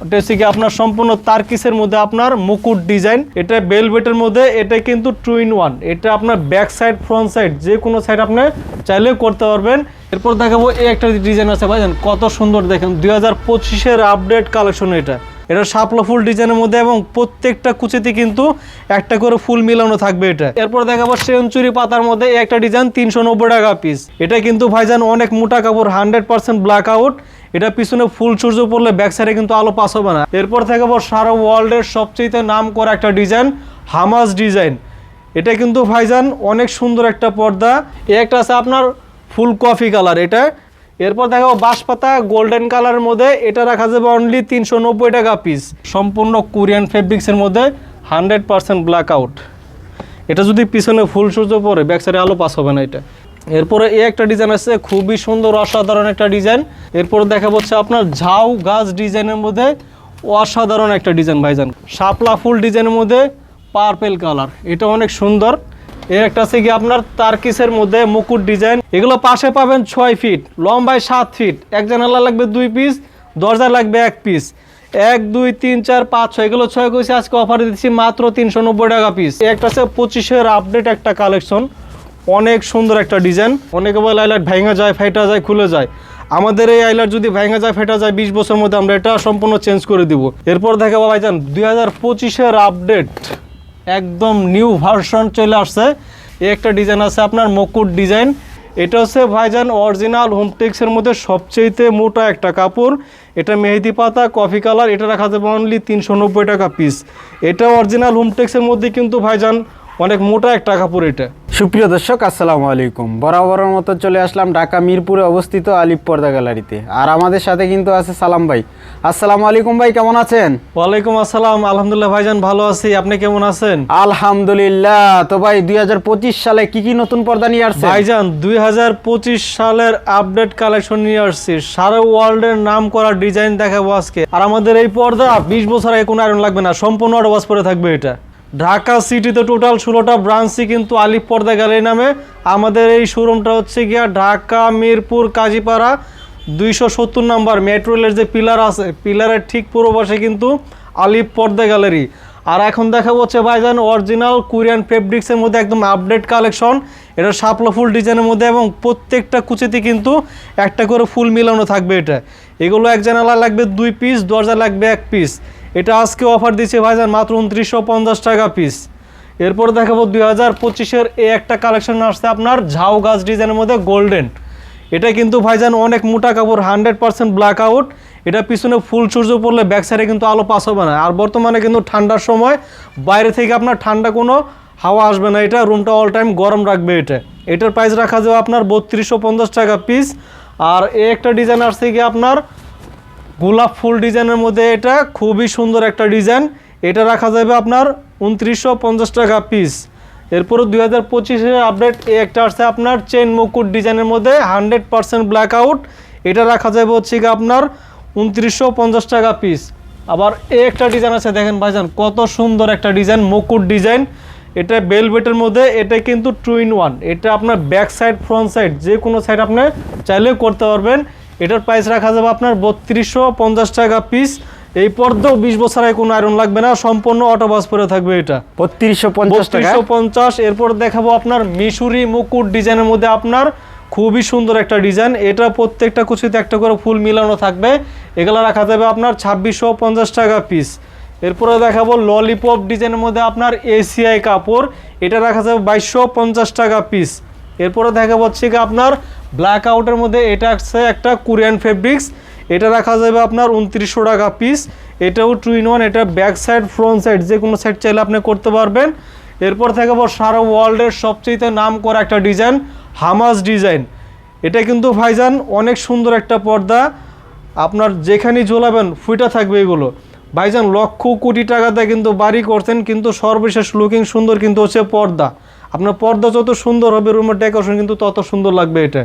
হচ্ছে কি আপনার সম্পূর্ণ তারকিসের মধ্যে আপনার মুকুট ডিজাইন। এটা বেলভেটের মধ্যে, এটা কিন্তু টু ইন ওয়ান এটা আপনার ব্যাক সাইড ফ্রন্ট সাইড যে কোনো সাইড আপনি চাইলে করতে পারবেন। এরপর দেখাবো এই একটা ডিজাইন আছে ভাইজান, কত সুন্দর দেখেন, দুই হাজার পঁচিশের আপডেট কালেকশন এটা। এটা শাপলা ফুল ডিজাইনের মধ্যে এবং প্রত্যেকটা কুচিতে কিন্তু একটা করে ফুল মিলানো থাকবে এটা। এরপর দেখাবো সেঞ্চুরি পাতার মধ্যে একটা ডিজাইন, তিনশো নব্বই টাকা পিস এটা কিন্তু ভাইজান অনেক মোটা কাপড় হান্ড্রেড পার্সেন্ট ব্ল্যাক আউট এটা পিছনে ফুল সূর্য পড়লে ব্যাক সাইডে কিন্তু আলো পাস হবে না। এরপর দেখাবো সারা ওয়ার্ল্ডের সবচেয়ে নাম করা একটা ডিজাইন হামাস ডিজাইন এটা কিন্তু ভাইজান অনেক সুন্দর একটা পর্দা। এ একটা আছে আপনার ফুল কফি কালার এটা। এরপর দেখাবো বাঁশপাতা গোল্ডেন কালারের মধ্যে, এটা রাখা যাবে অনলি তিনশো নব্বই টাকা পিস সম্পূর্ণ কোরিয়ান ফেব্রিক্সের মধ্যে হান্ড্রেড পার্সেন্ট ব্ল্যাক আউট এটা যদি পিছনে ফুল সূর্য পরে ব্যাক সাইডে আলো পাস হবে না এটা। এরপরে এই একটা ডিজাইন আছে, খুবই সুন্দর, অসাধারণ একটা ডিজাইন এরপরে দেখা হচ্ছে আপনার ঝাউ গাছ ডিজাইনের মধ্যে অসাধারণ একটা ডিজাইন ভাইজান। শাপলা ফুল ডিজাইনের মধ্যে পার্পেল কালার এটা অনেক সুন্দর। এর একটা আছে কি আপনার তারকিসের মধ্যে মুকুট ডিজাইন এগুলো পাশে পাবেন ছয় ফিট লম্বায় সাত ফিট এক জানালা লাগবে দুই পিস দরজা লাগবে এক পিস এক, দুই, তিন, চার, পাঁচ, ছয়, এগুলো ছয় কইছে, আজকে অফার দিচ্ছি মাত্র তিনশো নব্বই টাকা পিস একটা আছে পঁচিশের আপডেট একটা কালেকশন অনেক সুন্দর একটা ডিজাইন অনেকে বলে আইলাইট ভেঙে যায় ফেটা যায়, খুলে যায়। আমাদের এই আইলার যদি ভেঙে যায় ফেটা যায়, বিশ বছরের মধ্যে আমরা এটা সম্পূর্ণ চেঞ্জ করে দিব। এরপর দেখাবো ভাইজান, দুই হাজার পঁচিশের আপডেট একদম নিউ ভার্সন চলে আসছে। এই একটা ডিজাইন আছে আপনার মুকুট ডিজাইন এটা হচ্ছে ভাইজান অরিজিনাল হোমটেক্সের মধ্যে সবচেয়েতে মোটা একটা কাপড়। এটা মেহেদি পাতা কফি কালার এটা রাখা যাবে অনলি তিনশো নব্বই টাকা পিস এটা অরিজিনাল হোমটেক্সের মধ্যে কিন্তু ভাইজান অনেক মোটা একটা কাপড় এটা। সুপ্রিয় দর্শক আসসালামু আলাইকুম। বরাবরের মতো চলে আসলাম ঢাকা মিরপুরে অবস্থিত আলিপ পর্দা গ্যালারিতে। আর আমাদের সাথে কিন্তু আছে সালাম ভাই। আসসালামু আলাইকুম ভাই কেমন আছেন? ওয়ালাইকুম আসসালাম। আলহামদুলিল্লাহ ভাইজান ভালো আছি। আপনি কেমন আছেন? আলহামদুলিল্লাহ। তো ভাই দুই হাজার পঁচিশ সালে কি কি নতুন পর্দা নিয়ে আসছে ভাইজান দুই হাজার পঁচিশ সালের আপডেট কালেকশন নিয়ে আসছি। সারা ওয়ার্ল্ডের নাম করা ডিজাইন দেখাবো আজকে। আর আমাদের এই পর্দা বিশ বছর আগে কোনো আয়রন লাগবে না। সম্পূর্ণ অডবাস পরে থাকবে এটা। ঢাকা সিটিতে টোটাল ষোলোটা ব্রাঞ্চই কিন্তু আলিফ পর্দা গ্যালারি নামে। আমাদের এই শোরুমটা হচ্ছে গিয়া ঢাকা, মিরপুর, কাজীপাড়া, দুইশো সত্তর নাম্বার মেট্রো রেলের যে পিলার আছে, পিলারের ঠিক পূর্ব পাশে কিন্তু আলিফ পর্দা গ্যালারি। আর এখন দেখা হচ্ছে ভাইজান অরিজিনাল কোরিয়ান ফেব্রিক্সের মধ্যে একদম আপডেট কালেকশন এটা শাপলা ফুল ডিজাইনের মধ্যে এবং প্রত্যেকটা কুচিতে কিন্তু একটা করে ফুল মিলানো থাকবে এটা। এগুলো এক জানালা লাগবে দুই পিস দরজা লাগবে এক পিস এটা আজকে অফার দিচ্ছে ভাইজান মাত্র উনত্রিশশো পঞ্চাশ টাকা পিস এরপর দেখাবো দুই হাজার পঁচিশের এই একটা কালেকশন আসছে আপনার ঝাউ গাছ ডিজাইনের মধ্যে গোল্ডেন এটা কিন্তু ভাইজান অনেক মোটা কাপড় হান্ড্রেড পার্সেন্ট ব্ল্যাক আউট এটা পিছনে ফুল সূর্য পড়লে ব্যাক সাইডে কিন্তু আলো পাস হবে না। আর বর্তমানে কিন্তু ঠান্ডার সময়, বাইরে থেকে আপনার ঠান্ডা কোনো হাওয়া আসবে না। এটা রুমটা অল টাইম গরম রাখবে এটা। এটার প্রাইস রাখা যাবে আপনার বত্রিশশো পঞ্চাশ টাকা পিস আর এই একটা ডিজাইন আসছে কি আপনার গোলাপ ফুল ডিজাইনের মধ্যে এটা খুবই সুন্দর একটা ডিজাইন। এটা রাখা যাবে আপনার উনত্রিশশো পঞ্চাশ টাকা পিস। এরপরে দুই হাজার পঁচিশের আপডেট এই একটা আসছে আপনার চেন মুকুট ডিজাইনের মধ্যে হান্ড্রেড পার্সেন্ট ব্ল্যাক আউট এটা রাখা যাবে হচ্ছে কি আপনার উনত্রিশশো পঞ্চাশ টাকা পিস। আবার এই একটা ডিজাইন আছে, দেখেন ভাইজান, কত সুন্দর একটা ডিজাইন, মুকুট ডিজাইন। এটা বেলভেটের মধ্যে, এটা কিন্তু টু ইন ওয়ান। এটা আপনার ব্যাক সাইড, ফ্রন্ট সাইড, যে কোনো সাইড আপনি চাইলে করতে পারবেন। এটার প্রাইস রাখা যাবে আপনার বত্রিশশো পঞ্চাশ টাকা পিস এই পর্দাও বিশ বছর আগে কোনো আয়রন লাগবে না সম্পূর্ণ অটোবাস পরে থাকবে এটা। বত্রিশশো পঞ্চাশ পঞ্চাশ এরপর দেখাবো আপনার মিশুরি মুকুট ডিজাইনের মধ্যে আপনার খুবই সুন্দর একটা ডিজাইন। এটা প্রত্যেকটা কুচিতে একটা করে ফুল মিলানো থাকবে। এগুলো রাখা যাবে আপনার ছাব্বিশশো পঞ্চাশ টাকা পিস এরপরে দেখাবো ললিপপ ডিজাইনের মধ্যে আপনার এসিআই কাপড়। এটা রাখা যাবে বাইশশো পঞ্চাশ টাকা পিস এরপরে দেখাবো হচ্ছে কি আপনার ব্ল্যাক আউটের মধ্যে এটা আছে একটা কোরিয়ান ফেব্রিক্স এটা রাখা যাবে আপনার উনত্রিশশো টাকা পিস এটাও টু ইন ওয়ান এটা ব্যাক সাইড ফ্রন্ট সাইড যে কোনো সাইড চাইলে আপনি করতে পারবেন। এরপর থেকে আবার সারা ওয়ার্ল্ডের সবচেয়ে নাম করা একটা ডিজাইন হামাস ডিজাইন এটা কিন্তু ভাইজান অনেক সুন্দর একটা পর্দা। আপনার যেখানেই ঝোলাবেন ফুইটা থাকবে এগুলো। ভাইজান লক্ষ কোটি টাকাতে কিন্তু বাড়ি করছেন, কিন্তু সর্বশেষ লুকিং সুন্দর কিন্তু হচ্ছে পর্দা। আপনার পর্দা যত সুন্দর হবে রুমের ডেকোরেশন কিন্তু তত সুন্দর লাগবে এটা।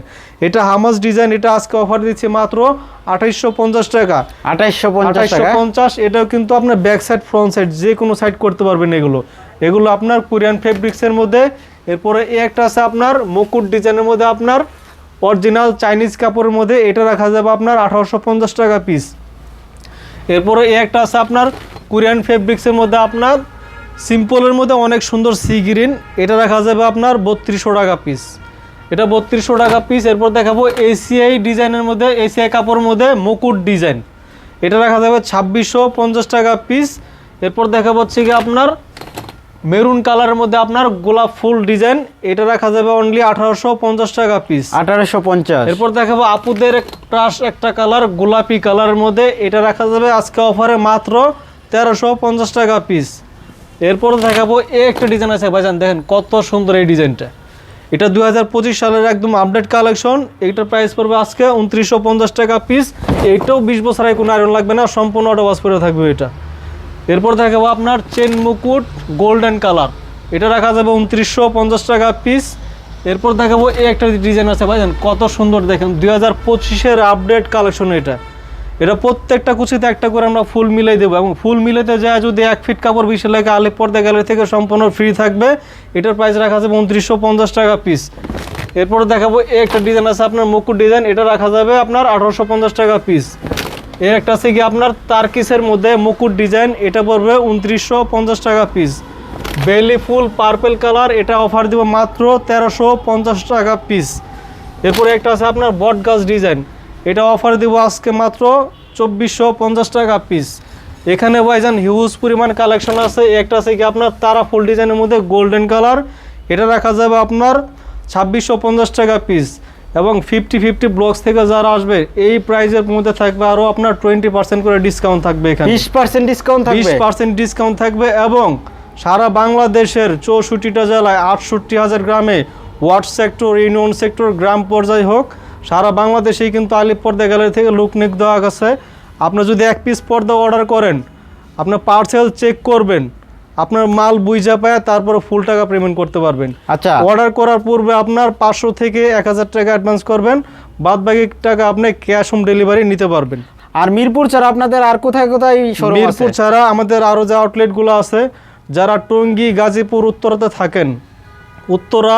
এটা হামাস ডিজাইন এটা আজকে অফার দিচ্ছে মাত্র আঠাইশশো পঞ্চাশ টাকা। আঠাইশশো পঞ্চাশ আঠাইশশো টাকা পঞ্চাশ এটাও কিন্তু আপনার ব্যাক সাইড ফ্রন্ট সাইড যে কোনো সাইড করতে পারবেন এগুলো। এগুলো আপনার কোরিয়ান ফেব্রিক্সের মধ্যে। এরপরে এই একটা আছে আপনার মুকুট ডিজাইনের মধ্যে আপনার অরিজিনাল চাইনিজ কাপড়ের মধ্যে। এটা রাখা যাবে আপনার আঠারোশো পঞ্চাশ টাকা পিস এরপরে এই একটা আছে আপনার কোরিয়ান ফেব্রিক্সের মধ্যে আপনার সিম্পলের মধ্যে অনেক সুন্দর সি গ্রিন এটা রাখা যাবে আপনার বত্রিশশো টাকা পিস এটা বত্রিশশো টাকা পিস এরপর দেখাবো এসিআই ডিজাইনের মধ্যে এসিআই কাপড়ের মধ্যে মুকুট ডিজাইন এটা রাখা যাবে ছাব্বিশশো পঞ্চাশ টাকা পিস এরপর দেখাবো হচ্ছে কি আপনার মেরুন কালারের মধ্যে আপনার গোলাপ ফুল ডিজাইন এটা রাখা যাবে অনলি আঠারোশো পঞ্চাশ টাকা পিস আঠারোশো পঞ্চাশ। এরপর দেখাবো আপুদের ক্রাশ একটা কালার গোলাপি কালারের মধ্যে। এটা রাখা যাবে আজকে অফারে মাত্র তেরোশো পঞ্চাশ টাকা পিস এরপর দেখাবো এই একটা ডিজাইন আছে ভাইজান, দেখেন কত সুন্দর এই ডিজাইনটা এটা দুই হাজার পঁচিশ সালের একদম আপডেট কালেকশন এইটার প্রাইস পড়বে আজকে উনত্রিশশো টাকা পিস এইটাও বিশ বছর আগে কোনো আয়রন লাগবে না, সম্পূর্ণ অটো ওয়াশ করে থাকবে এটা। এরপর দেখাবো আপনার চেন মুকুট গোল্ডেন কালার এটা রাখা যাবে উনত্রিশশো টাকা পিস এরপর দেখাবো এই একটা ডিজাইন আছে ভাইজান, কত সুন্দর দেখেন, দুই হাজার পঁচিশের আপডেট কালেকশন এটা। এটা প্রত্যেকটা কুচিতে একটা করে আমরা ফুল মিলাই দেবো এবং ফুল মিলাতে যায় যদি এক ফিট কাপড় বিশে লাগে আলিপ পর্দা গ্যালারি থেকে সম্পূর্ণ ফ্রি থাকবে। এটার প্রাইস রাখা যাবে উনত্রিশশো পঞ্চাশ টাকা পিস এরপর দেখাবো এই একটা ডিজাইন আছে আপনার মুকুট ডিজাইন এটা রাখা যাবে আপনার আঠারোশো পঞ্চাশ টাকা পিস এর একটা আছে কি আপনার তারকিসের মধ্যে মুকুট ডিজাইন এটা পড়বে উনত্রিশশো পঞ্চাশ টাকা পিস বেলি ফুল পার্পেল কালার এটা অফার দিব মাত্র তেরোশো পঞ্চাশ টাকা পিস এরপরে একটা আছে আপনার বট গাছ ডিজাইন এটা অফার দিব আজকে মাত্র চব্বিশশো পঞ্চাশ টাকা পিস এখানে ভাইজান হিউজ পরিমাণ কালেকশন আছে। একটা আছে কি আপনার তারা ফুল ডিজাইনের মধ্যে গোল্ডেন কালার এটা রাখা যাবে আপনার ছাব্বিশশো পঞ্চাশ টাকা পিস এবং ফিফটি ফিফটি ব্লকস থেকে যারা আসবে এই প্রাইজের মধ্যে থাকবে আরও আপনার টোয়েন্টি পার্সেন্ট করে ডিসকাউন্ট থাকবে এখানে। বিশ পার্সেন্ট ডিসকাউন্ট বিশ পার্সেন্ট ডিসকাউন্ট থাকবে এবং সারা বাংলাদেশের চৌষট্টিটা জেলায় আটষট্টি হাজার গ্রামে ওয়ার্ড সেক্টর ইউনিয়ন সেক্টর গ্রাম পর্যায়ে হোক সারা বাংলাদেশেই কিন্তু আলিপ পর্দা গ্যালারি থেকে লুক নিক দেওয়া গেছে। আপনি যদি এক পিস পর্দা অর্ডার করেন আপনার পার্সেল চেক করবেন আপনার মাল বুঝা পায় তারপরে ফুল টাকা পেমেন্ট করতে পারবেন। আচ্ছা। অর্ডার করার পূর্বে আপনার পাঁচশো থেকে এক হাজার টাকা অ্যাডভান্স করবেন বাদ বাকি টাকা আপনি ক্যাশ হোম ডেলিভারি নিতে পারবেন। আর মিরপুর ছাড়া আপনাদের আর কোথায় কোথায় মিরপুর ছাড়া আমাদের আরও যে আউটলেটগুলো আছে যারা টঙ্গী গাজীপুর উত্তরাতে থাকেন উত্তরা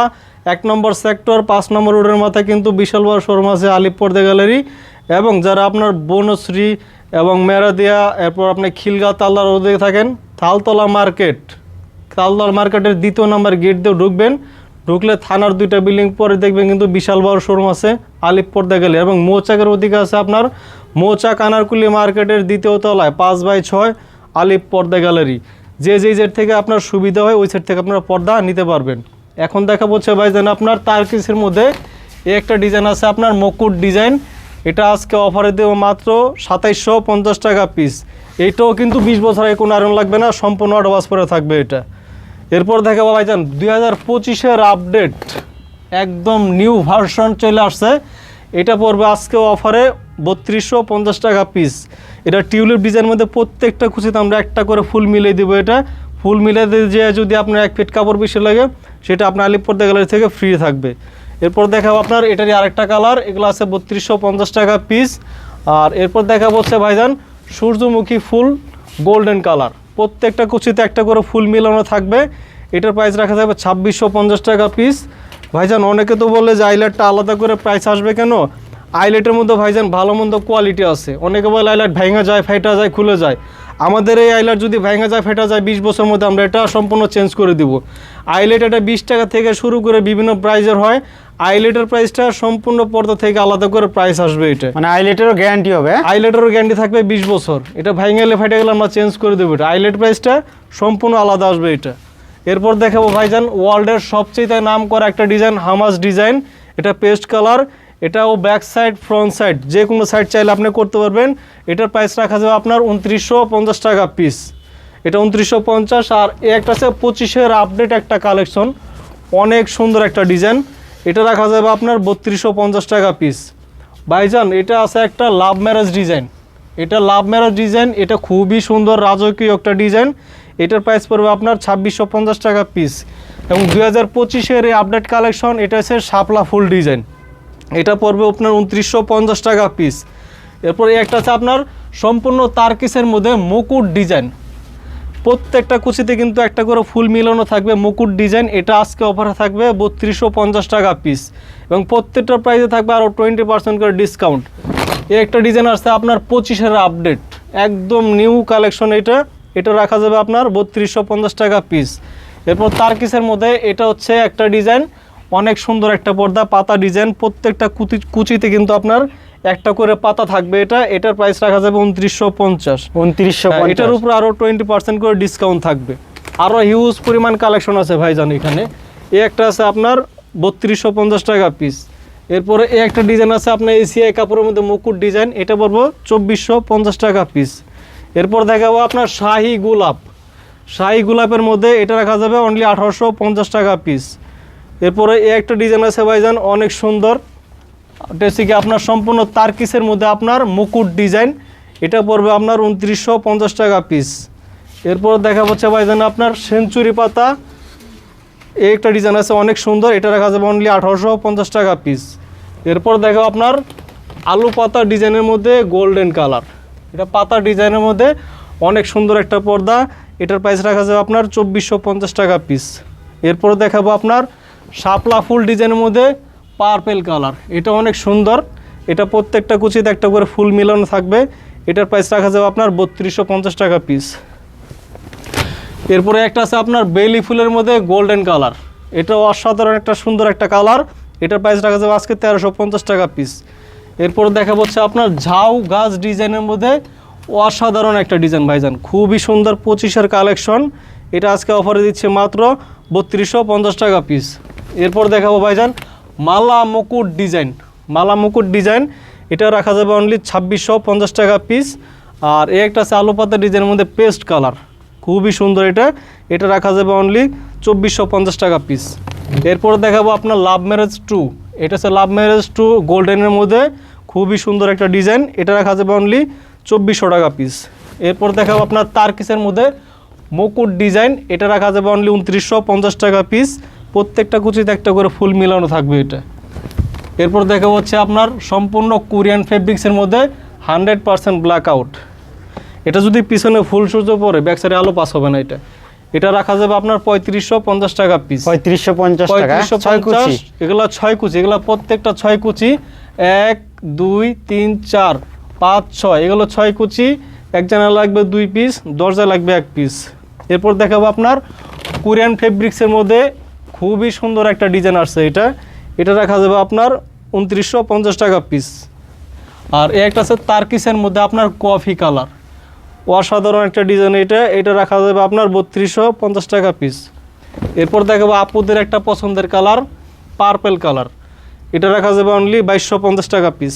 এক নম্বর সেক্টর, পাঁচ নম্বর রোডের মাথায় কিন্তু বিশাল বড় শোরুম আছে আলিপ পর্দা গ্যালারি। এবং যারা আপনার বনশ্রী এবং মেরাদিয়া, এরপর আপনি খিলগা তালদার রোডে থাকেন থালতলা মার্কেট। তালদার মার্কেটের দ্বিতীয় নম্বর গেট দিয়ে ঢুকবেন। ঢুকলে থানার দুইটা বিল্ডিং পরে দেখবেন কিন্তু বিশাল বড় শোরুম আছে আলিপ পর্দা এবং মৌচাকের ওদিকে আছে আপনার মৌচাক আনারকুলি মার্কেটের দ্বিতীয় তলায়, পাঁচ বাই ছয় আলিপ পর্দা গ্যালারি। যে যেই জেট থেকে আপনার সুবিধা হয়, ওই সেট থেকে আপনার পর্দা নিতে পারবেন। এখন দেখা হচ্ছে ভাইজান আপনার তারকিসের মধ্যে এই একটা ডিজাইন আছে, আপনার মুকুট ডিজাইন। এটা আজকে অফারে দেবো মাত্র সাতাইশশো পঞ্চাশ টাকা পিস। এইটাও কিন্তু বিশ বছর আগে কোনো আয়রন লাগবে না, সম্পূর্ণ অডভাস পরে থাকবে এটা। এরপর দেখাবো ভাইজান দুই হাজার পঁচিশের আপডেট একদম নিউ ভার্সন চলে আসছে। এটা পড়বে আজকে অফারে বত্রিশশো পঞ্চাশ টাকা পিস। এটা টিউলিপ ডিজাইনের মধ্যে প্রত্যেকটা খুশিতে আমরা একটা করে ফুল মিলিয়ে দেবো এটা। ফুল দিয়ে যে যদি আপনার এক ফিট কাপড় বেশি লাগে, সেটা আপনার আলিপুরদা গ্যালারি থেকে ফ্রি থাকবে। এরপর দেখাবো আপনার, এটারই আরেকটা কালার এগুলো আছে বত্রিশশো পঞ্চাশ টাকা পিস আর এরপর দেখাবো হচ্ছে ভাইজান, সূর্যমুখী ফুল গোল্ডেন কালার প্রত্যেকটা কুচিতে একটা করে ফুল মিলানো থাকবে। এটার প্রাইস রাখা যাবে ছাব্বিশশো পঞ্চাশ টাকা পিস ভাইজান, অনেকে তো বলে যে আইলাইটটা আলাদা করে প্রাইস আসবে কেন? আইলাইটের মধ্যে ভাইজান ভালো মন্দ কোয়ালিটি আছে। অনেকে বলে আইলাইট ভেঙে যায় ফাইটা যায়, খুলে যায়। আমাদের এই আইলাইট যদি ভেঙে যায় ফেটা যায় বিশ বছরের মধ্যে আমরা এটা সম্পূর্ণ চেঞ্জ করে দিব। আইলেট এটা বিশ টাকা থেকে শুরু করে বিভিন্ন প্রাইজের হয়। আইলেটের প্রাইসটা সম্পূর্ণ পর্দা থেকে আলাদা করে প্রাইস আসবে এটা। মানে আইলেটেরও গ্যারান্টি হবে? আইলেটেরও গ্যারান্টি থাকবে বিশ বছর। এটা ভেঙে গেলে ফেটে গেলে আমরা চেঞ্জ করে দেবো এটা। আইলেট প্রাইসটা সম্পূর্ণ আলাদা আসবে এটা। এরপর দেখাবো ভাইজান ওয়ার্ল্ডের সবচেয়ে নাম করা একটা ডিজাইন হামাস ডিজাইন এটা পেস্ট কালার এটাও ব্যাক সাইড ফ্রন্ট সাইড যে কোনো সাইড চাইলে আপনি করতে পারবেন। এটার প্রাইস রাখা যাবে আপনার উনত্রিশশো পঞ্চাশ টাকা পিস এটা উনত্রিশশো পঞ্চাশ আর এ একটা আছে পঁচিশের আপডেট একটা কালেকশন অনেক সুন্দর একটা ডিজাইন এটা রাখা যাবে আপনার বত্রিশশো পঞ্চাশ টাকা পিস ভাইজান, এটা আছে একটা লাভ ম্যারেজ ডিজাইন এটা লাভ ম্যারেজ ডিজাইন এটা খুবই সুন্দর রাজকীয় একটা ডিজাইন এটার প্রাইস পড়বে আপনার ছাব্বিশশো পঞ্চাশ টাকা পিস এবং দুই হাজার পঁচিশের এই আপডেট কালেকশন এটা হচ্ছে শাপলা ফুল ডিজাইন এটা পড়বে আপনার উনত্রিশশো পঞ্চাশ টাকা পিস এরপর একটা আছে আপনার সম্পূর্ণ তারকিসের মধ্যে মুকুট ডিজাইন। প্রত্যেকটা কুচিতে কিন্তু একটা করে ফুল মিলানো থাকবে মুকুট ডিজাইন। এটা আজকে অফারে থাকবে বত্রিশশো পঞ্চাশ টাকা পিস এবং প্রত্যেকটা প্রাইসে থাকবে আরও টোয়েন্টি পার্সেন্ট করে ডিসকাউন্ট এই একটা ডিজাইন আসছে আপনার পঁচিশের আপডেট একদম নিউ কালেকশন এটা। এটা রাখা যাবে আপনার বত্রিশশো পঞ্চাশ টাকা পিস এরপর তারকিসের মধ্যে এটা হচ্ছে একটা ডিজাইন অনেক সুন্দর একটা পর্দা পাতা ডিজাইন প্রত্যেকটা কুচি কুচিতে কিন্তু আপনার একটা করে পাতা থাকবে এটা। এটার প্রাইস রাখা যাবে উনত্রিশশো পঞ্চাশ। উনত্রিশশো হ্যাঁ, এটার উপর আরও টোয়েন্টি পার্সেন্ট করে ডিসকাউন্ট থাকবে। আরও হিউজ পরিমাণ কালেকশন আছে ভাইজান এখানে। এ একটা আছে আপনার বত্রিশশো পঞ্চাশ টাকা পিস এরপরে এ একটা ডিজাইন আছে আপনার এসিআই কাপড়ের মধ্যে মুকুট ডিজাইন এটা পড়ব চব্বিশশো পঞ্চাশ টাকা পিস এরপর দেখাবো আপনার শাহি গোলাপ। শাহি গোলাপের মধ্যে এটা রাখা যাবে অনলি আঠারোশো পঞ্চাশ টাকা পিস এরপরে এ একটা ডিজাইন আছে ভাইজান, অনেক সুন্দর। এটা আপনার সম্পূর্ণ তারকিসের মধ্যে আপনার মুকুট ডিজাইন। এটা পড়বে আপনার উনত্রিশশো পঞ্চাশ টাকা পিস এরপর দেখা হচ্ছে ভাইজান আপনার সেঞ্চুরি পাতা। এই একটা ডিজাইন আছে, অনেক সুন্দর। এটা রাখা যাবে অনলি আঠারোশো পঞ্চাশ টাকা পিস এরপর দেখো আপনার আলু পাতা ডিজাইনের মধ্যে গোল্ডেন কালার এটা পাতা ডিজাইনের মধ্যে অনেক সুন্দর একটা পর্দা। এটার প্রাইস রাখা যাবে আপনার চব্বিশশো পঞ্চাশ টাকা পিস এরপর দেখাবো আপনার শাপলা ফুল ডিজাইনের মধ্যে পার্পেল কালার। এটা অনেক সুন্দর। এটা প্রত্যেকটা কুচিতে একটা করে ফুল মিলানো থাকবে। এটার প্রাইস রাখা যাবে আপনার বত্রিশশো পঞ্চাশ টাকা পিস এরপরে একটা আছে আপনার বেলি ফুলের মধ্যে গোল্ডেন কালার এটা অসাধারণ একটা সুন্দর একটা কালার এটার প্রাইস রাখা যাবে আজকে তেরোশো পঞ্চাশ টাকা পিস এরপর দেখা হচ্ছে আপনার ঝাউ গাছ ডিজাইনের মধ্যে অসাধারণ একটা ডিজাইন ভাইজান। খুবই সুন্দর পঁচিশের কালেকশন এটা আজকে অফারে দিচ্ছে মাত্র বত্রিশশো পঞ্চাশ টাকা পিস এরপর দেখাবো ভাইজান মালা মুকুট ডিজাইন। মালা মুকুট ডিজাইন, এটা রাখা যাবে অনলি ছাব্বিশশো পঞ্চাশ টাকা পিস আর এই একটা আছে আলু পাতা ডিজাইনের মধ্যে পেস্ট কালার খুবই সুন্দর এটা। এটা রাখা যাবে অনলি চব্বিশশো পঞ্চাশ টাকা পিস এরপর দেখাবো আপনার লাভ ম্যারেজ টু এটা হচ্ছে লাভ ম্যারেজ টু গোল্ডেনের মধ্যে। খুবই সুন্দর একটা ডিজাইন। এটা রাখা যাবে অনলি চব্বিশশো টাকা পিস এরপর দেখাবো আপনার তারকিসের মধ্যে মুকুট ডিজাইন। এটা রাখা যাবে অনলি উনত্রিশশো পঞ্চাশ টাকা পিস প্রত্যেকটা কুচিতে একটা করে ফুল মিলানো থাকবে এটা। এরপর দেখা হচ্ছে আপনার সম্পূর্ণ কোরিয়ান ফেব্রিক্সের মধ্যে হান্ড্রেড পারসেন্ট ব্ল্যাক আউট এটা যদি পিছনে ফুল সূর্য পরে ব্যাক সাইডে আলো পাস হবে না এটা। এটা রাখা যাবে আপনার পঁয়ত্রিশশো পঞ্চাশ টাকা পিস পঁয়ত্রিশশো পঞ্চাশ টাকা পঁয়ত্রিশশো পঞ্চাশ এগুলো ছয় কুচি এগুলো প্রত্যেকটা ছয় কুচি। এক দুই তিন চার পাঁচ ছয় এগুলো ছয় কুচি। এক জানা লাগবে দুই পিস দরজা লাগবে এক পিস এরপর দেখাবো আপনার কোরিয়ান ফেব্রিক্সের মধ্যে খুবই সুন্দর একটা ডিজাইন আসছে এটা। এটা রাখা যাবে আপনার উনত্রিশশো পঞ্চাশ টাকা পিস আর এই একটা আছে তার্কিসের মধ্যে আপনার কফি কালার অসাধারণ একটা ডিজাইন এটা। এটা রাখা যাবে আপনার বত্রিশশো পঞ্চাশ টাকা পিস এরপর দেখাবো আপুদের একটা পছন্দের কালার পার্পেল কালার এটা রাখা যাবে অনলি বাইশশো পঞ্চাশ টাকা পিস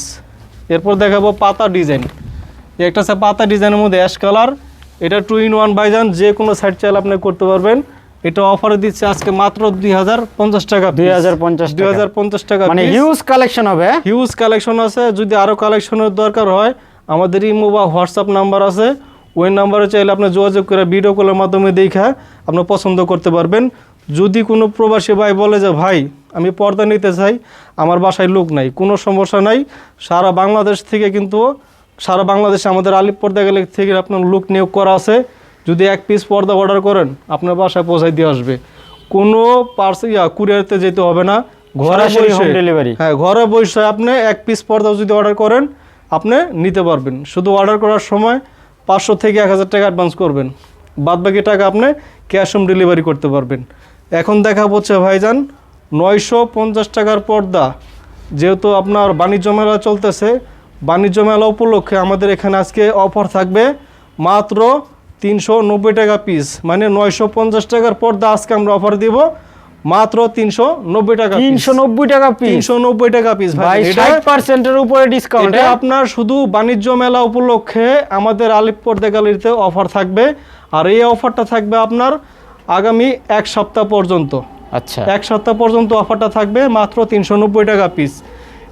এরপর দেখাবো পাতা ডিজাইন। একটা আছে পাতা ডিজাইনের মধ্যে অ্যাশ কালার এটা টু ইন ওয়ান বাইজান যে কোনো সাইড চাইলে আপনি করতে পারবেন। এটা অফারে দিচ্ছে আজকে মাত্র দুই হাজার পঞ্চাশ টাকা দুই হাজার পঞ্চাশ দুই হাজার পঞ্চাশ টাকা মানে হিউজ কালেকশন হবে? হিউজ কালেকশন আছে। যদি আরও কালেকশনের দরকার হয় আমাদের ইমো বা হোয়াটসঅ্যাপ নাম্বার আছে। ওই নাম্বারে চাইলে আপনি যোগাযোগ করে ভিডিও কলের মাধ্যমে দেখা আপনি পছন্দ করতে পারবেন। যদি কোনো প্রবাসী ভাই বলে যে ভাই আমি পর্দা নিতে চাই আমার বাসায় লোক নাই কোনো সমস্যা নাই। সারা বাংলাদেশ থেকে কিন্তু সারা বাংলাদেশে আমাদের আলিপ পর্দা গেলে থেকে আপনার লোক নিয়োগ করা আছে। যদি এক পিস পর্দা অর্ডার করেন আপনার বাসায় পৌঁছাই দিয়ে আসবে। কোনো পার্সেল ইয়া কুরিয়ারতে যেতে হবে না। ঘরে বসে ডেলিভারি হ্যাঁ ঘরে বসে আপনি এক পিস পর্দা যদি অর্ডার করেন আপনি নিতে পারবেন। শুধু অর্ডার করার সময় পাঁচশো থেকে এক হাজার টাকা অ্যাডভান্স করবেন। বাদ বাকি টাকা আপনি ক্যাশ অন ডেলিভারি করতে পারবেন। এখন দেখা হচ্ছে ভাইজান নয়শো পঞ্চাশ টাকার পর্দা। যেহেতু আপনার বাণিজ্য মেলা চলতেছে বাণিজ্য মেলা উপলক্ষে আমাদের এখানে আজকে অফার থাকবে মাত্র তিনশো নব্বই টাকা পিস মানে নয়শো পঞ্চাশ টাকার পর্দা আজকে আমরা অফার দিব। মাত্র তিনশো নব্বই টাকা। তিনশো নব্বই টাকা পিস তিনশো নব্বই টাকা পিস ভাই। ষাট পার্সেন্টের উপরে ডিসকাউন্ট এটা আপনার শুধু বাণিজ্য মেলা উপলক্ষে আমাদের আলিপ পর্দা গ্যালারিতে অফার থাকবে। আর এই অফারটা থাকবে আপনার আগামী এক সপ্তাহ পর্যন্ত। আচ্ছা। এক সপ্তাহ পর্যন্ত অফারটা থাকবে মাত্র তিনশো নব্বই টাকা পিস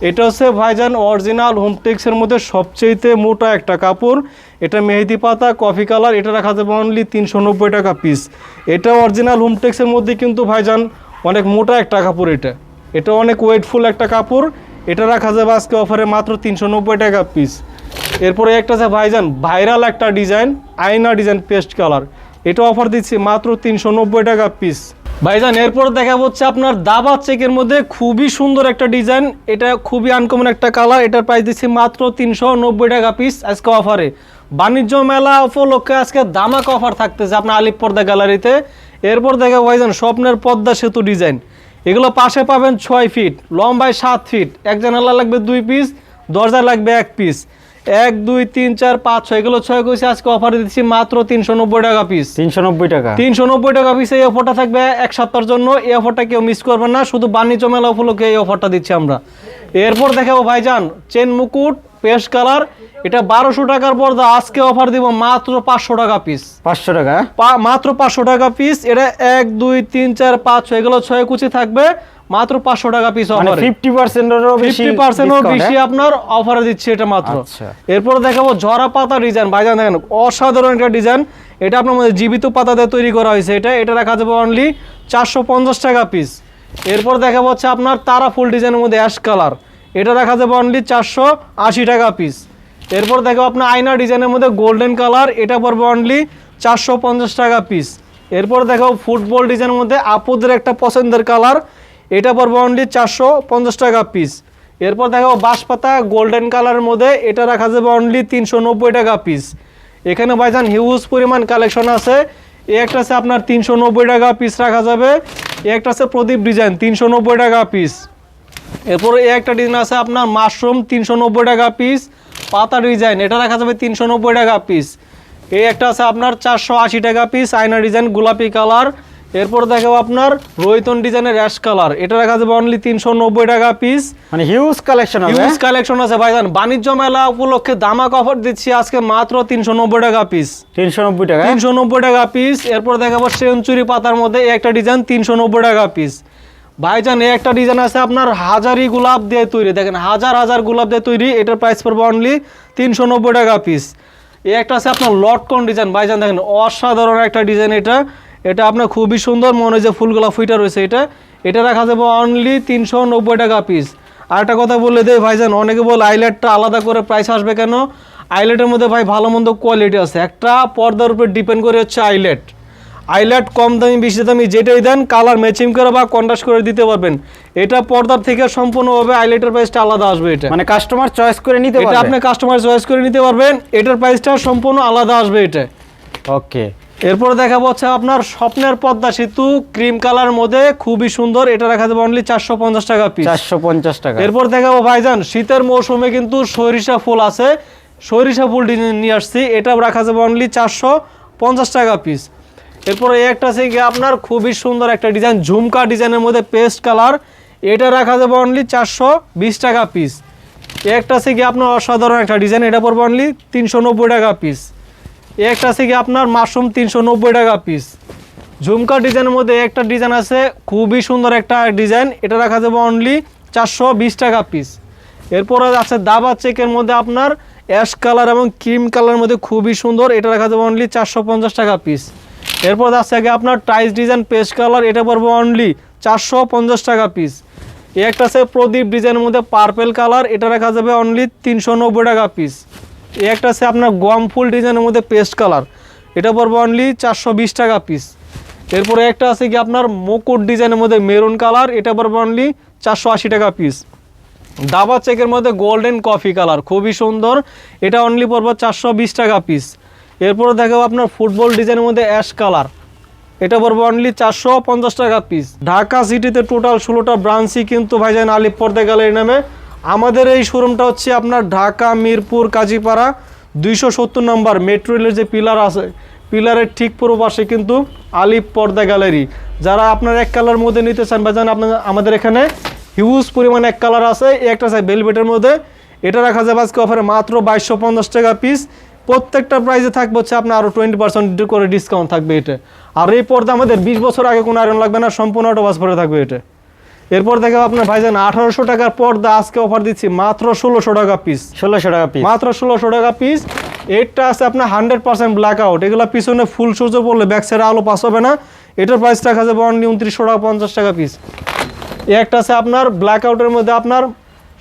এটা হচ্ছে ভাইজান অরিজিনাল হোমটেক্সের মধ্যে সবচেয়েতে মোটা একটা কাপড়। এটা মেহেদি পাতা কফি কালার এটা রাখা যাবে অনলি তিনশো নব্বই টাকা পিস এটা অরিজিনাল হোমটেক্সের মধ্যে কিন্তু ভাইজান অনেক মোটা একটা কাপড় এটা। এটা অনেক ওয়েটফুল একটা কাপড়। এটা রাখা যাবে আজকে অফারে মাত্র তিনশো নব্বই টাকা পিস এরপরে একটা আছে ভাইজান ভাইরাল একটা ডিজাইন আয়না ডিজাইন পেস্ট কালার এটা অফার দিচ্ছি মাত্র তিনশো নব্বই টাকা পিস ভাইজান, এরপর দেখা হচ্ছে আপনার দাবা চেকের মধ্যে খুবই সুন্দর একটা ডিজাইন। এটা খুবই আনকমন একটা কালার এটার প্রাইস দিচ্ছি মাত্র তিনশো নব্বই টাকা পিস আজকে অফারে বাণিজ্য মেলা উপলক্ষে আজকে দামাক অফার থাকতেছে আপনার আলিপ পর্দা গ্যালারিতে এরপর দেখা ভাইজান, স্বপ্নের পদ্মা সেতু ডিজাইন। এগুলো পাশে পাবেন ছয় ফিট লম্বায় সাত ফিট এক জানালা লাগবে দুই পিস দরজা লাগবে এক পিস এক দুই তিন চার পাঁচ ছয় এগুলো ছয় কইছে আজকে অফার দিচ্ছি মাত্র তিনশো নব্বই টাকা পিস তিনশো নব্বই টাকা। তিনশো নব্বই টাকা পিস এই অফারটা থাকবে এক সপ্তাহের জন্য এই অফারটা কেউ মিস করবেন না শুধু বাণিজ্য মেলা উপলক্ষে এই অফারটা দিচ্ছি আমরা। এরপর দেখাবো ভাইজান চেন মুকুট পেস্ট কালার এটা বারোশো টাকার পর্দা আজকে অফার দিব মাত্র পাঁচশো টাকা পিস পাঁচশো টাকা পা- মাত্র পাঁচশো টাকা পিস এটা এক দুই তিন চার পাঁচ ছয় এগুলো ছয় কুচি থাকবে। মাত্র পাঁচশো টাকা পিস অফার ফিফটি পার্সেন্টেরও বেশি বেশি হ্যাঁ? আপনার অফারে দিচ্ছে এটা মাত্র। আচ্ছা। এরপর দেখাবো ঝরা পাতা ডিজাইন ভাইজান দেখেন অসাধারণ একটা ডিজাইন এটা আপনার মধ্যে জীবিত পাতা দিয়ে তৈরি করা হয়েছে এটা। এটা রাখা যাবে অনলি চারশো পঞ্চাশ টাকা পিস এরপর দেখাবো হচ্ছে আপনার তারা ফুল ডিজাইনের মধ্যে অ্যাশ কালার এটা রাখা যাবে অনলি চারশো আশি টাকা পিস এরপর দেখাবো আপনার আয়না ডিজাইনের মধ্যে গোল্ডেন কালার এটা পড়বে অনলি চারশো পঞ্চাশ টাকা পিস এরপর দেখাবো ফুটবল ডিজাইনের মধ্যে আপুদের একটা পছন্দের কালার এটা পড়বে অনলি চারশো পঞ্চাশ টাকা পিস এরপর দেখাবো বাঁশপাতা গোল্ডেন কালারের মধ্যে এটা রাখা যাবে অনলি তিনশো নব্বই টাকা পিস এখানে ভাইজান হিউজ পরিমাণ কালেকশন আছে। এ একটা আছে আপনার তিনশো নব্বই টাকা পিস রাখা যাবে। এ একটা আছে প্রদীপ ডিজাইন তিনশো নব্বই টাকা পিস এরপরে একটা ডিজাইন আছে আপনার মাশরুম তিনশো নব্বই টাকা পিস পাতা ডিজাইন এটা রাখা যাবে তিনশো নব্বই টাকা পিস এই একটা আছে আপনার চারশো আশি টাকা পিস আয়না ডিজাইন গোলাপি কালার এরপর দেখাবো আপনার রোহিতন ডিজাইনের অ্যাশ কালার। এটা রাখা যাবে অনলি তিনশো নব্বই টাকা পিস মানে হিউজ কালেকশন হিউজ কালেকশন আছে ভাইজান। বাণিজ্য মেলা উপলক্ষে দামাক অফার দিচ্ছি আজকে মাত্র তিনশো নব্বই টাকা পিস তিনশো নব্বই টাকা তিনশো নব্বই টাকা পিস এরপর দেখাবো সেঞ্চুরি পাতার মধ্যে একটা ডিজাইন তিনশো নব্বই টাকা পিস ভাইজান এই একটা ডিজাইন আছে আপনার হাজারি গোলাপ দিয়ে তৈরি। দেখেন হাজার হাজার গোলাপ দিয়ে তৈরি। এটার প্রাইস পড়বে অনলি তিনশো নব্বই টাকা পিস এই একটা আছে আপনার লটকন ডিজাইন ভাইজান দেখেন অসাধারণ একটা ডিজাইন এটা। এটা আপনার খুবই সুন্দর মনে হয় যে ফুলগুলা ফুইটা রয়েছে এটা। এটা রাখা যাবে অনলি তিনশো নব্বই টাকা পিস আর একটা কথা বলে দেয় ভাইজান অনেকে বলে আইলেটটা আলাদা করে প্রাইস আসবে কেন? আইলেটের মধ্যে ভাই ভালো মন্দ কোয়ালিটি আছে। একটা পর্দার উপর ডিপেন্ড করে হচ্ছে আইলেট আইল্যাট কম দামি বেশি দামি যেটাই দেন কালার ম্যাচিং করে বা কন্ট্রাস্ট করে দিতে পারবেন। এটা পর্দার থেকে সম্পূর্ণভাবে আইলাইটের প্রাইসটা আলাদা আসবে এটা। মানে কাস্টমার চয়েস করে নিতে এটা পারবে? আপনি কাস্টমার চয়েস করে নিতে পারবেন। এটার প্রাইসটা সম্পূর্ণ আলাদা আসবে এটা। ওকে এরপরে দেখাবো হচ্ছে আপনার স্বপ্নের পদ্মা সেতু ক্রিম কালার মধ্যে খুবই সুন্দর। এটা রাখা যাবে অনলি চারশো পঞ্চাশ টাকা পিস চারশো পঞ্চাশ টাকা। এরপর দেখাবো ভাইজান শীতের মৌসুমে কিন্তু সরিষা ফুল আছে। সরিষা ফুল ডিজাইন নিয়ে আসছি। এটাও রাখা যাবে অনলি চারশো পঞ্চাশ টাকা পিস এরপরে একটা আছে গিয়ে আপনার খুবই সুন্দর একটা ডিজাইন ঝুমকা ডিজাইনের মধ্যে পেস্ট কালার এটা রাখা যাবে অনলি চারশো বিশ টাকা পিস একটা আছে গিয়ে আপনার অসাধারণ একটা ডিজাইন এটা পড়বে অনলি তিনশো নব্বই টাকা পিস একটা আছে গিয়ে আপনার মাশরুম তিনশো নব্বই টাকা পিস ঝুমকা ডিজাইনের মধ্যে একটা ডিজাইন আছে, খুবই সুন্দর একটা ডিজাইন। এটা রাখা যাবে অনলি চারশো বিশ টাকা পিস এরপরে আছে দাবা চেকের মধ্যে আপনার অ্যাশ কালার এবং ক্রিম কালারের মধ্যে খুবই সুন্দর। এটা রাখা যাবে অনলি চারশো পঞ্চাশ টাকা পিস এরপর আছে আগে আপনার টাইস ডিজাইন পেস্ট কালার এটা পড়বে অনলি চারশো পঞ্চাশ টাকা পিস একটা আছে প্রদীপ ডিজাইনের মধ্যে পার্পেল কালার এটা রাখা যাবে অনলি তিনশো নব্বই টাকা পিস এই একটা আছে আপনার গম ফুল ডিজাইনের মধ্যে পেস্ট কালার। এটা পড়বে অনলি চারশো বিশ টাকা পিস এরপরে একটা আছে কি আপনার মুকুট ডিজাইনের মধ্যে মেরুন কালার, এটা পড়বে অনলি চারশো আশি টাকা পিস দাবা চেকের মধ্যে গোল্ডেন কফি কালার খুবই সুন্দর। এটা অনলি পড়বে চারশো বিশ টাকা পিস এরপরে দেখাবো আপনার ফুটবল ডিজাইনের মধ্যে অ্যাশ কালার এটা পড়বে অনলি চারশো পঞ্চাশ টাকা পিস ঢাকা সিটিতে টোটাল ষোলোটা ব্রাঞ্চই কিন্তু ভাইজান আলিপ পর্দা গ্যালারি নামে আমাদের এই শোরুমটা হচ্ছে আপনার ঢাকা, মিরপুর, কাজীপাড়া, দুইশো সত্তর নম্বর মেট্রো রেলের যে পিলার আছে, পিলারের ঠিক পুরো পাশে কিন্তু আলিপ পর্দা গ্যালারি। যারা আপনার এক কালার মধ্যে নিতে চান, ভাইজান, আপনার আমাদের এখানে হিউজ পরিমাণ এক কালার আছে একটা আছে বেলভেটের মধ্যে। এটা রাখা যাবে আজকে অফারে মাত্র বাইশশো পঞ্চাশ টাকা পিস প্রত্যেকটা প্রাইসে থাকবে হচ্ছে আপনার আরও টোয়েন্টি পার্সেন্ট করে ডিসকাউন্ট থাকবে এটা। আর এই পর্দা আমাদের বিশ বছর আগে কোনো আয়রন লাগবে না, সম্পূর্ণ অটোবাস ভরে থাকবে এটা। এরপর দেখো আপনার ভাইজান আঠারোশো টাকার পর্দা আজকে অফার দিচ্ছি মাত্র ষোলোশো টাকা পিস ষোলোশো টাকা পিস মাত্র ষোলোশো টাকা পিস এটা আছে আপনার হান্ড্রেড পার্সেন্ট ব্ল্যাক আউট এগুলো পিছনে ফুল সূর্য পড়লে ব্যাক সাইডে আলো পাস হবে না। এটার প্রাইস রাখা যাবে অনলি উনত্রিশশো টাকা পঞ্চাশ টাকা পিস এই একটা আছে আপনার ব্ল্যাক আউটের মধ্যে আপনার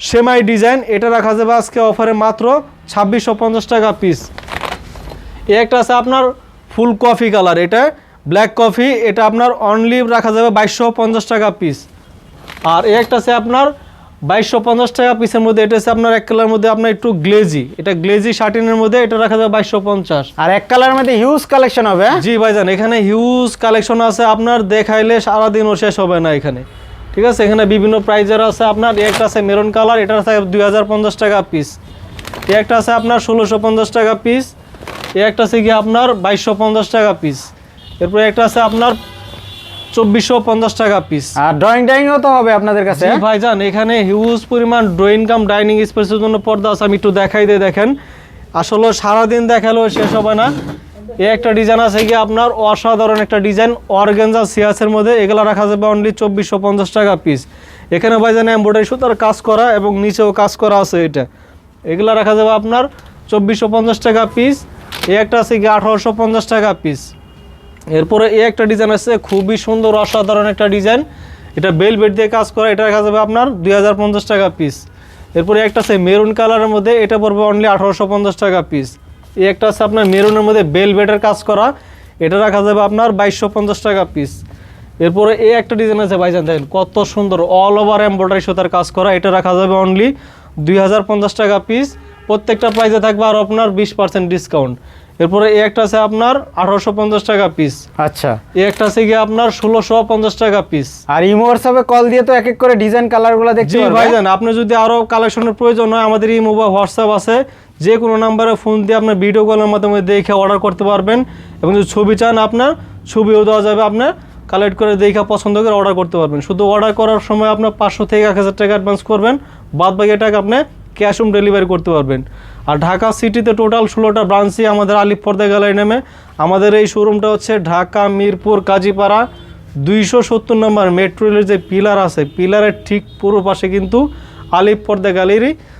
সেমাই ডিজাইন এটা রাখা যাবে আজকে অফারে মাত্র ছাব্বিশশো পঞ্চাশ টাকা পিস এই একটা আছে আপনার ফুল কফি কালার এটা ব্ল্যাক কফি এটা আপনার অনলি রাখা যাবে বাইশশো পঞ্চাশ টাকা পিস আর এই একটা আছে আপনার বাইশশো পঞ্চাশ টাকা পিসের মধ্যে এটা হচ্ছে আপনার এক কালার মধ্যে আপনার একটু গ্লেজি এটা গ্লেজি শার্টিনের মধ্যে এটা রাখা যাবে বাইশশো পঞ্চাশ। আর এক কালারের মধ্যে হিউজ কালেকশন হবে হ্যাঁ? জি ভাইজান এখানে হিউজ কালেকশন আছে আপনার দেখাইলে সারাদিনও শেষ হবে না এখানে। ঠিক আছে এখানে বিভিন্ন প্রাইজের আছে আপনার একটা আছে মেরুন কালার এটা আছে দুই হাজার পঞ্চাশ টাকা পিস এই একটা আছে আপনার ষোলোশো পঞ্চাশ টাকা পিস এই একটা আছে কি আপনার বাইশশো পঞ্চাশ টাকা পিস এরপরে একটা আছে আপনার চব্বিশশো পঞ্চাশ টাকা পিস আর ড্রয়িং ডাইনিংও তো হবে আপনাদের কাছে হ্যাঁ? ভাইজান এখানে হিউজ পরিমাণ ড্রয়িং কাম ডাইনিং স্পেসের জন্য পর্দা আছে আমি একটু দেখাই দিয়ে দেখেন। আসলে সারাদিন দেখালেও শেষ হবে না। এই একটা ডিজাইন আছে কি আপনার অসাধারণ একটা ডিজাইন অর্গেনজা সিয়াসের মধ্যে এগুলো রাখা যাবে অনলি চব্বিশশো পঞ্চাশ টাকা পিস এখানে ভাইজান এম্ব্রয়ডারি সুতার কাজ করা এবং নিচেও কাজ করা আছে এটা। এগুলো রাখা যাবে আপনার চব্বিশশো পঞ্চাশ টাকা পিস এই একটা আছে কি আঠারোশো পঞ্চাশ টাকা পিস এরপরে এই একটা ডিজাইন আছে, খুবই সুন্দর, অসাধারণ একটা ডিজাইন এটা বেল বেড দিয়ে কাজ করা, এটা রাখা যাবে আপনার দুই হাজার পঞ্চাশ টাকা পিস এরপরে একটা আছে মেরুন কালারের মধ্যে, এটা পড়বে অনলি আঠারোশো পঞ্চাশ টাকা পিস এই একটা আছে আপনার মেরুনের মধ্যে বেল বেডের কাজ করা, এটা রাখা যাবে আপনার বাইশশো টাকা পিস এরপরে এই একটা ডিজাইন আছে, ভাইজান দেখেন কত সুন্দর অল ওভার এমব্রয়ডারি সুতার কাজ করা, এটা রাখা যাবে অনলি দুই হাজার পঞ্চাশ টাকা পিস প্রত্যেকটা প্রাইসে থাকবে আর আপনার বিশ পার্সেন্ট ডিসকাউন্ট এরপরে এই একটা আছে আপনার আঠারোশো পঞ্চাশ টাকা পিস আচ্ছা। এই একটা আছে গিয়ে আপনার ষোলোশো পঞ্চাশ টাকা পিস আর ইমো হোয়াটসঅ্যাপে কল দিয়ে তো এক এক করে ডিজাইন কালারগুলো পারবে। ভাইজান আপনি যদি আরও কালেকশনের প্রয়োজন হয় আমাদের এই মোবাইল হোয়াটসঅ্যাপ আছে যে কোনো নাম্বারে ফোন দিয়ে আপনার ভিডিও কলের মাধ্যমে দেখে অর্ডার করতে পারবেন। এবং যদি ছবি চান আপনার ছবিও দেওয়া যাবে আপনার কালেক্ট করে দেখে পছন্দ করে অর্ডার করতে পারবেন। শুধু অর্ডার করার সময় আপনার পাঁচশো থেকে এক হাজার টাকা অ্যাডভান্স করবেন বাদ বাকি টাকা আপনি ক্যাশ অন ডেলিভারি করতে পারবেন। আর ঢাকা সিটিতে টোটাল ষোলোটা ব্রাঞ্চই আমাদের আলিফ পর্দা গ্যালারি নেমে। আমাদের এই শোরুমটা হচ্ছে ঢাকা, মিরপুর, কাজীপাড়া। দুইশো সত্তর নম্বর মেট্রো রেলের যে পিলার আছে পিলারের ঠিক পুরো পাশে কিন্তু আলিপুরদে পর্দা গ্যালারি